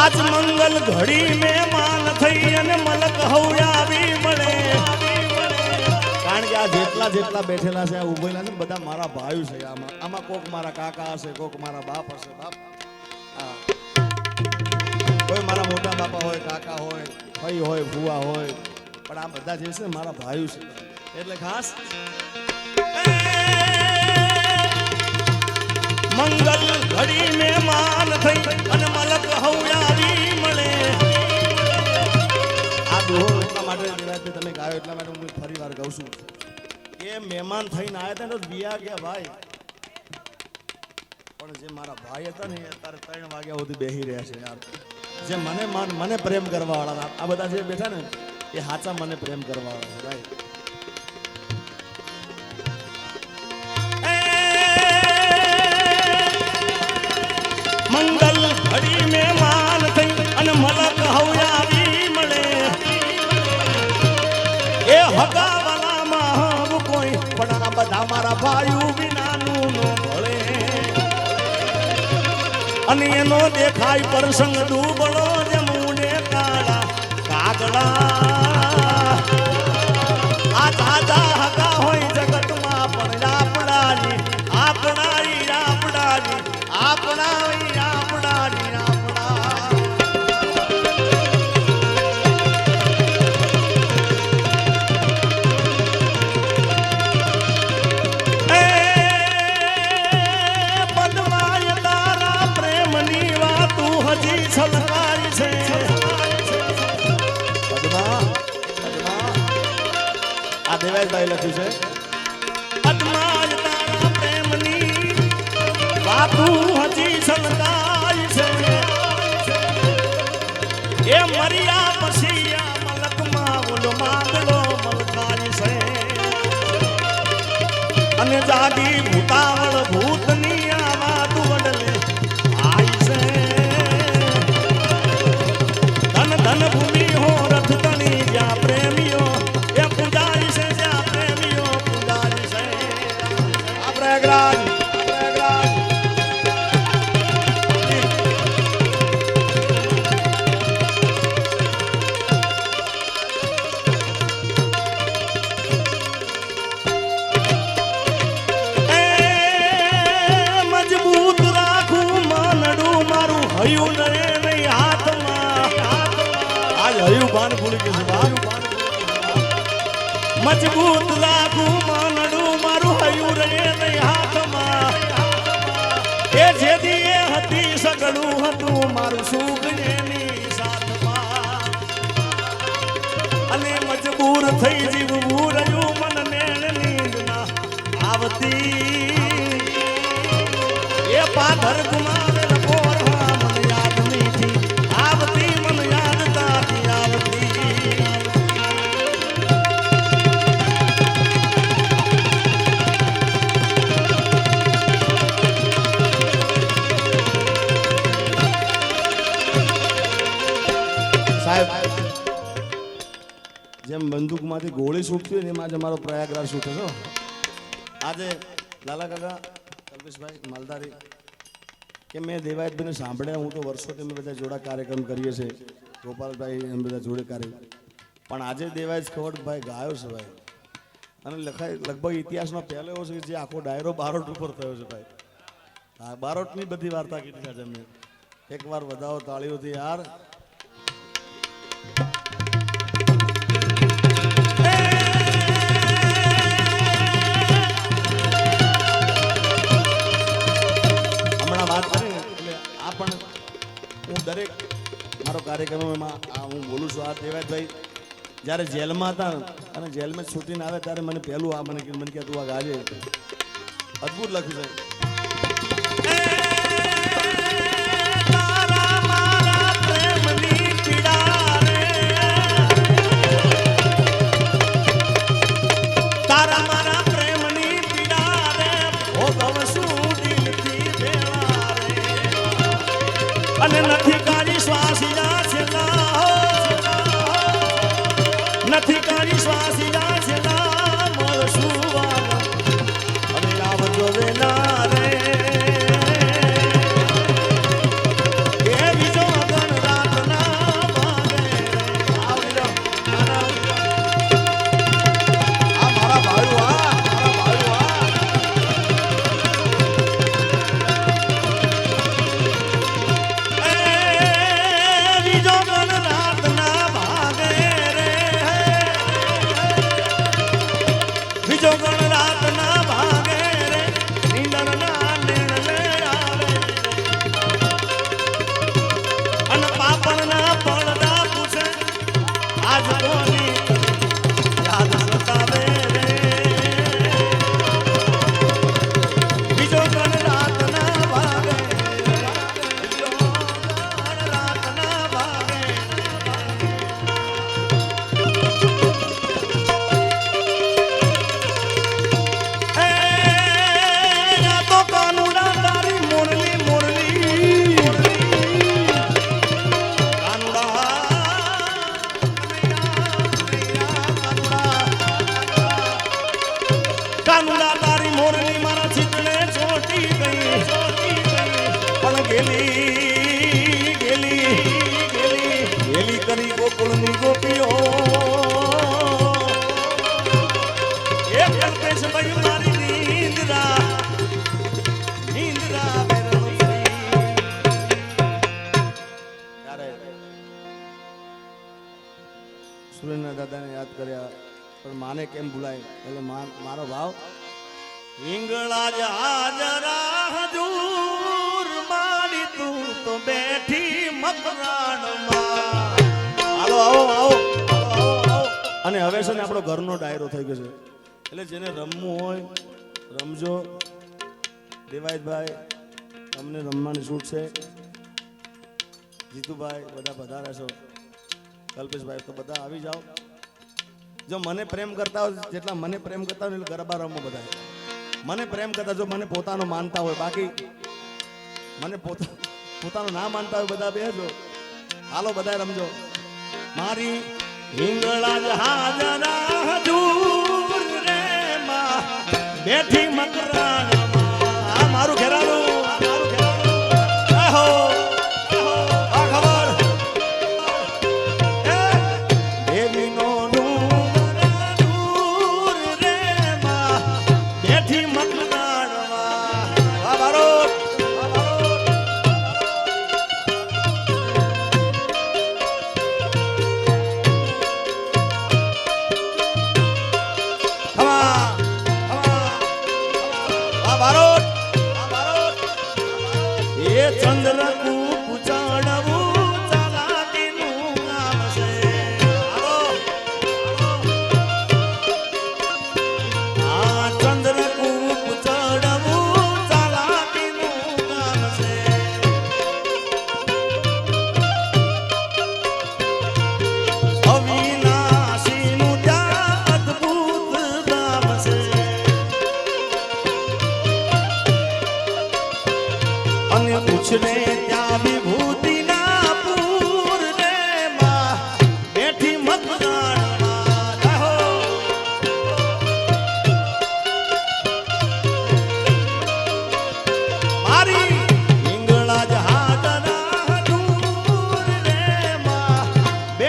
આજ મંગલ ઘડી મહેમાન થઈ અને મલક હવડાવી મળે. કારણ કે આ જેટલા જેટલા બેઠેલા છે, આ ઉભેલા છે બધા મારા ભાઈ છે આમાં. આમાં કોક મારા કાકા હશે, કોક મારા બાપ હશે, બાપ. કોઈ મારા મોટા બાપા હોય, કાકા હોય, ભાઈ હોય, ભુવા હોય, પણ આ બધા જે છે મારા ભાઈઓ છે. એટલે ખાસ મંગલ ઘડી મહેમાન થઈ અને મલક હવડાવી મળે. આ દોહો એટલા માટે દેવાયતભાઈ તમે ગાયો એટલા માટે હું ફરી વાર કહું છું. એ મહેમાન થઈને આવ્યા હતા ને બિયા ગયા ભાઈ. પણ જે મારા ભાઈ હતા ને એ અત્યારે ત્રણ વાગ્યા સુધી બેહી રહ્યા છે યાર. જે મને મન પ્રેમ કરવા વાળા આ બધા જે બેઠા ને, એ સાચા મને પ્રેમ કરવા વાળા છે ભાઈ. આ ભાઈઓ વિનાનું નો ભળે અને એનો દેખાય પ્રસંગ ડૂબળો જમુને કાળા કાગડા આ દાદા હગા હોય જગતમાં પણ આપણાની આપણાની આપણાની છલકાય છે. આ લખ્યું છે. પદ્માય તારા પ્રેમની વાતું હજી છલકાય છે. એ મર્યા પછી આ મલકમાં ઓલો માંગલો મલકાય છે. અને જાગી ભૂતાવળ ભૂતની હયું નરે નહીં હાથમાં. આજ હયું ભાન ભૂલી ગયું મજબૂત રાખું માનડું મારું હયું રે નહીં હાથમાં. એ જેદી એ હતી સગડું હતું મારું સુખ એની સાથમાં અને મજબૂર થઈ જીવવું જેમ બંદૂકમાંથી ગોળી છૂટતી હોય ને એમાં જ અમારો પ્રયાગરાજ છૂટે છો આજે લાલા કાકા, કલ્પેશભાઈ, માલધારી કે મેં દેવાયતભાઈને સાંભળ્યા? હું તો વર્ષોથી અમે બધા જોડા કાર્યક્રમ કરીએ છીએ. ગોપાલભાઈ એમ બધા જોડે કાર્ય પણ આજે દેવાયત ખવડભાઈ ગાયો છે ભાઈ. અને લખાય લગભગ ઇતિહાસમાં પહેલો એવો છે કે જે આખો ડાયરો બારોટ ઉપર થયો છે ભાઈ. હા, બારોટની બધી વાર્તા કીધી છે એમને એકવાર વધાવો તાળીઓથી યાર દરેક મારો કાર્યક્રમ એમાં, આ હું બોલું છું, આ દેવાયતભાઈ જ્યારે જેલમાં હતા અને જેલમાં છૂટીને આવે ત્યારે મને પહેલું આ મને મને કે આ ગાજે. અદ્ભુત લખ્યું છે. કાનુડા તારી મોરની મારા ચિત્તને છોટી ગઈ. પણ ગેલી ગેલી ગેલી ગેલી કરી ગોકુળની ગોપીઓ. એ કલ્પેશ ભાઈ મારી નીંદરા નીંદરા સુરેન્દ્ર દાદાને યાદ કર્યા. પણ માને કેમ ભૂલાય? એટલે મારો ભાવ હિંગળા જરા હજૂર મારી તું તો બેઠી મકરાણમાં હાલો આવો આવો આવો, આવો, આવો. અને હવે છે ને આપણો ઘરનો ડાયરો થઈ ગયો છે. એટલે જેને રમવું હોય રમજો. દેવાયતભાઈ તમને રમવાની છૂટ છે. જીતુભાઈ બધા બધા રહેશો કલ્પેશભાઈ તો બધા આવી જાઓ. જો મને પ્રેમ કરતા હોય જેટલા મને પ્રેમ કરતા હોય એટલે ગરબા રમો બધા. મને પ્રેમ કરતા જો મને પોતાનો માનતા હોય, બાકી મને પોતા, પોતાનું ના માનતા હોય બધા બેસો હાલો બધા રમજો. મારી હિંગળા હજૂર બેઠી મકરાણમાં આ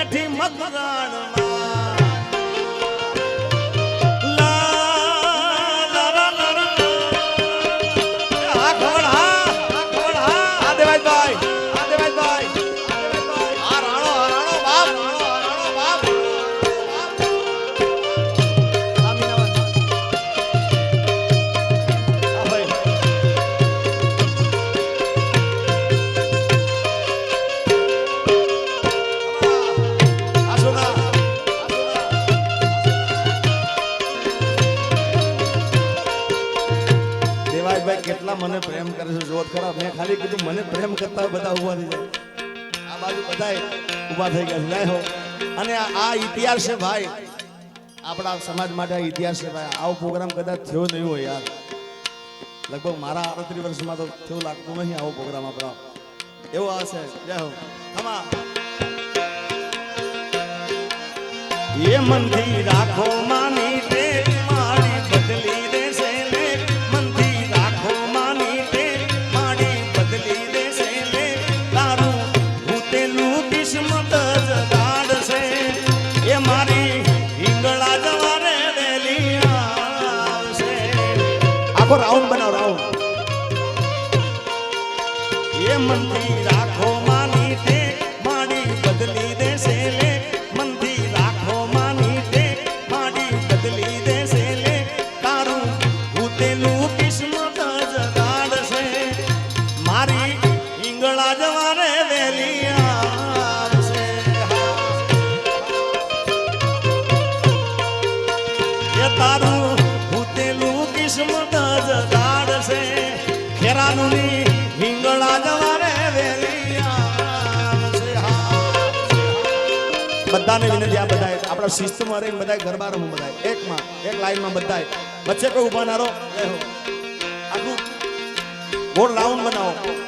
બેઠી મતદાનમાં ઊભા થઈ ગયા જય હો. અને આ- ઇતિહાસ છે ભાઈ. આપણા સમાજ માટે ઇતિહાસ છે ભાઈ. આવો પ્રોગ્રામ કદાચ થયો નહીં હોય યાર. લગભગ મારા આડત્રીસ વર્ષમાં તો થયું, લાગતું નહીં આવો પ્રોગ્રામ આપણો. એવો આ છે. જય હો. ખમા એ મનથી રાખો આખો રાઉન્ડ બનાવ રાઉન્ડ. એ મનથી બધાને વિનંતી આ બધાએ. આપણા શિસ્તમાં રહીને બધાએ ગરબા રમવું બધાએ. એકમાં એક લાઈનમાં બધાએ. વચ્ચે કોઈ ઊભા ના રહો. આખું ગોળ રાઉન્ડ બનાવો.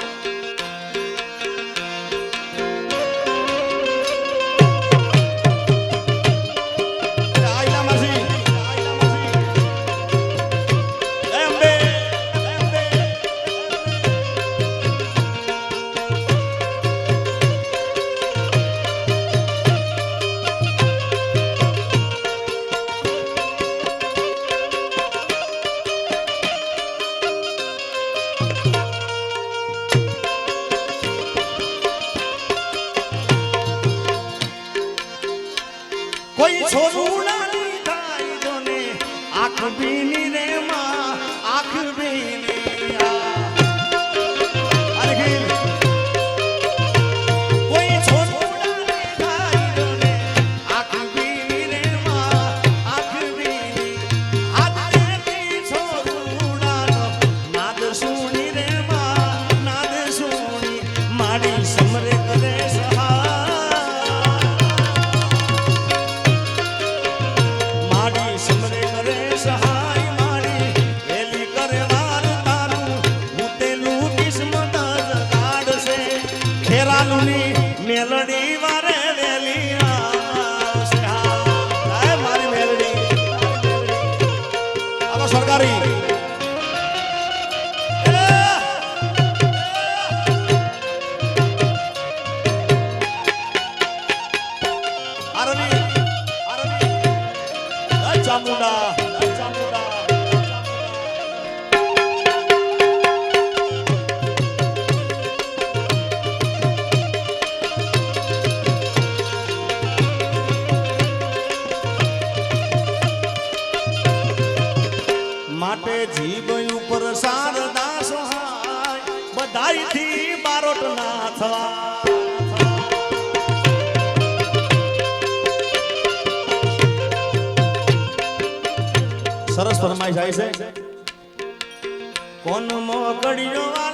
Body. સરસ ફરમાઈ જાય છે. કોણ મોકળિયો